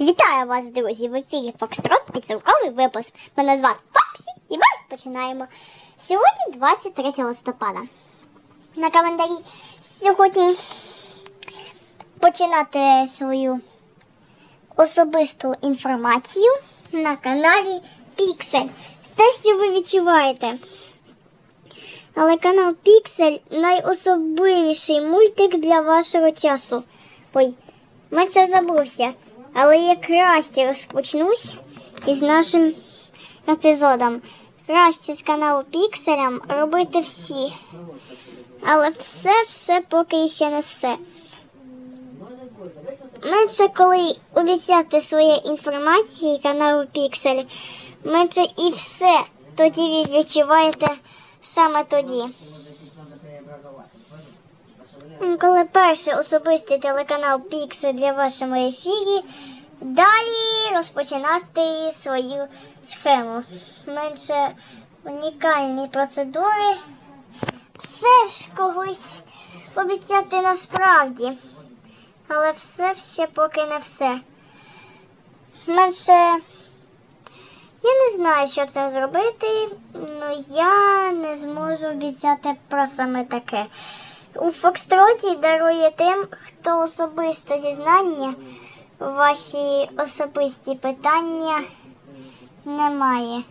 Вітаю вас, друзі! В ефірі Фокстрот підсумковий випуск. Мене звати Фоксі і ми починаємо. Сьогодні 23 листопада. На календарі сьогодні починати свою особисту інформацію на каналі Pixel. Те, що ви відчуваєте. Але канал Pixel найособливіший мультик для вашого часу. Ой, менше забувся. Але я краще розпочнусь із нашим епізодом. Краще з каналу Пікселям робити всі. Але все-все поки ще не все. Менше коли обіцяти своє інформації каналу Піксель, менше і все тоді ви відчуваєте саме тоді. Коли перший особистий телеканал Піксель для вашому ефірі, далі розпочинати свою схему. Менше унікальні процедури. Все ж когось обіцяти насправді. Але все ще поки не все. Менше я не знаю, що це зробити, але я не зможу обіцяти про саме таке. У Фокстроті дарує тим, хто особисто зізнання, ваші особисті питання немає.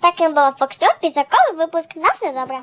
Таким був Фокстрот, підзаковий випуск. На все добре.